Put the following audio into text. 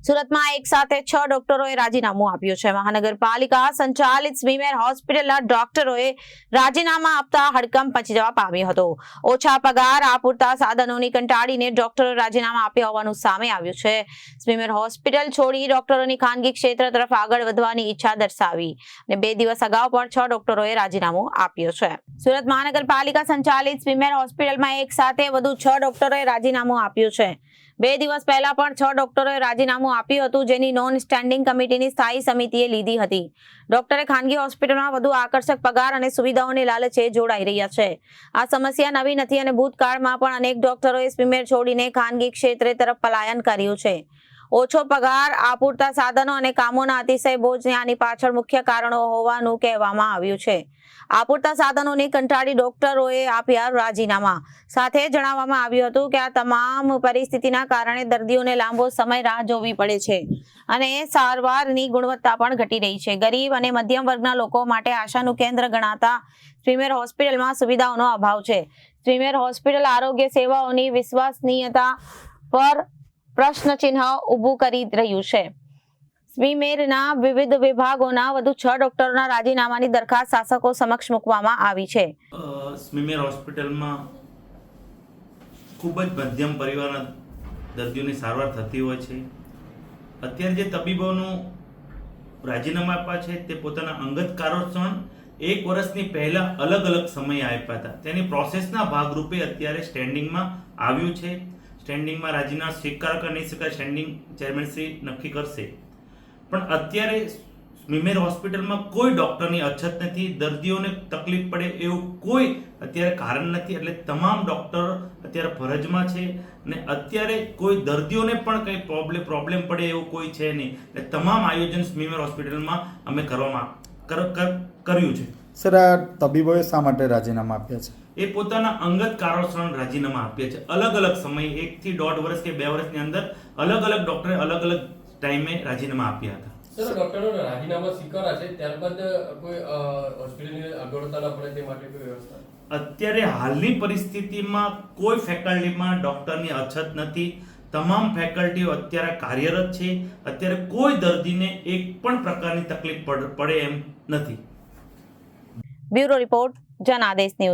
સુરતમાં એક સાથે છ ડોક્ટરોએ રાજીનામું આપ્યું છે. મહાનગરપાલિકા સંચાલિત સ્વીમેર હોસ્પિટલના ડોક્ટરોએ રાજીનામા આપતા હડકંપ પચી જવા પામ્યો હતો. ઓછા પગાર, આપૂરતા સાધનોની કંટાળીને ડોક્ટરો રાજીનામા આપ્યા હોવાનું સામે આવ્યું છે. સ્વીમેર હોસ્પિટલ છોડી ડોક્ટરોની ખાનગી ક્ષેત્ર તરફ આગળ વધવાની ઈચ્છા દર્શાવી અને બે દિવસ અગાઉ પણ છ ડોક્ટરોએ રાજીનામું આપ્યું છે. સુરત મહાનગરપાલિકા સંચાલિત સ્વીમેર હોસ્પિટલમાં એક સાથે વધુ છ ડોક્ટરોએ રાજીનામું આપ્યું છે. બે દિવસ પહેલા પણ છ ડોક્ટરોએ રાજીનામું આપ્યું હતું, જેની નોન સ્ટેન્ડિંગ કમિટીની સ્થાયી સમિતિએ લીધી હતી. ડોક્ટરે ખાનગી હોસ્પિટલમાં વધુ આકર્ષક પગાર અને સુવિધાઓની લાલચે જોડાઈ રહ્યા છે. આ સમસ્યા નવી નથી અને ભૂતકાળમાં પણ અનેક ડોક્ટરોએ સ્વિમેર છોડીને ખાનગી ક્ષેત્રે તરફ પલાયન કર્યું છે. ઓછો પગાર, આપૂરતા સાધનો અને કામોના અતિશય બોજને આની પાછળ મુખ્ય કારણો હોવાનું કહેવામાં આવ્યું છે. આપૂરતા સાધનોની કંટાળી ડોક્ટરોએ આપ્યા રાજીનામા. સાથે જણાવવામાં આવ્યું હતું કે આ તમામ પરિસ્થિતિના કારણે દર્દીઓને લાંબો સમય રાહ જોવી પડે છે અને સારવારની ગુણવત્તા પણ ઘટી રહી છે. ગરીબ અને મધ્યમ વર્ગના લોકો માટે આશાનું કેન્દ્ર ગણાતા સ્વીમેર હોસ્પિટલમાં સુવિધાઓનો અભાવ છે. સ્વીમેર હોસ્પિટલ આરોગ્ય સેવાઓની વિશ્વસનીયતા પર પ્રશ્નચિહ્ન ઊભું કરી રહ્યું છે. સ્વીમેરના વિવિધ વિભાગોના વધુ છ ડોક્ટરોના રાજીનામાની દરખાસ્ત શાસકો સમક્ષ મૂકવામાં આવી છે. સ્મીમેર હોસ્પિટલમાં ખૂબ જ મધ્યમ પરિવારના દર્દીઓની સારવાર થતી હોય છે. અત્યારે જે તબીબોનું રાજીનામા આપ્યા છે તે પોતાના અંગત કારણોસર એક વર્ષની પહેલાં અલગ અલગ સમયે આપ્યા હતા. તેની પ્રોસેસના ભાગરૂપે અત્યારે સ્ટેન્ડિંગમાં આવ્યું છે. સ્ટેન્ડિંગમાં રાજીનામા સ્વીકાર કે નહીં સ્વીકાર સ્ટેન્ડિંગ ચેરમેનશ્રી નક્કી કરશે. પણ અત્યારે સ્મીમેર હોસ્પિટલમાં કોઈ ડૉક્ટરની અછત નથી, દર્દીઓને તકલીફ પડે એવું કોઈ અત્યારે કારણ નથી, એટલે તમામ ડૉક્ટર અત્યારે ફરજમાં છે અને અત્યારે કોઈ દર્દીઓને પણ કંઈ પ્રોબ્લેમ પ્રોબ્લેમ પડે એવું કોઈ છે નહીં. એટલે તમામ આયોજન સ્મીમેર હોસ્પિટલમાં અમે કરવામાં કર- કર- કર્યું છે? સર આ તબીબોએ શા માટે રાજીનામા આપ્યા છે? એ પોતાના અંગત કારણોસર રાજીનામા આપ્યા છે. અલગ અલગ સમયે એકથી દોઢ વર્ષ કે બે વર્ષની અંદર અલગ અલગ ડૉક્ટરે અલગ અલગ ટાઈમે રાજીનામા આપ્યા હતા. સર ડોક્ટરોના રાજીનામા સ્વીકારા છે ત્યારબાદ કોઈ હોસ્પિટલની અગવડતા ન પડે તે માટે કોઈ વ્યવસ્થા? અત્યારે હાલની પરિસ્થિતિમાં કોઈ ફેકલ્ટીમાં ડૉક્ટરની અછત નથી. તમામ ફેકલ્ટીઓ અત્યારે કાર્યરત છે. અત્યારે કોઈ દર્દીને એક પણ પ્રકારની તકલીફ પડ- એમ નથી. Bureau report Janadesh news.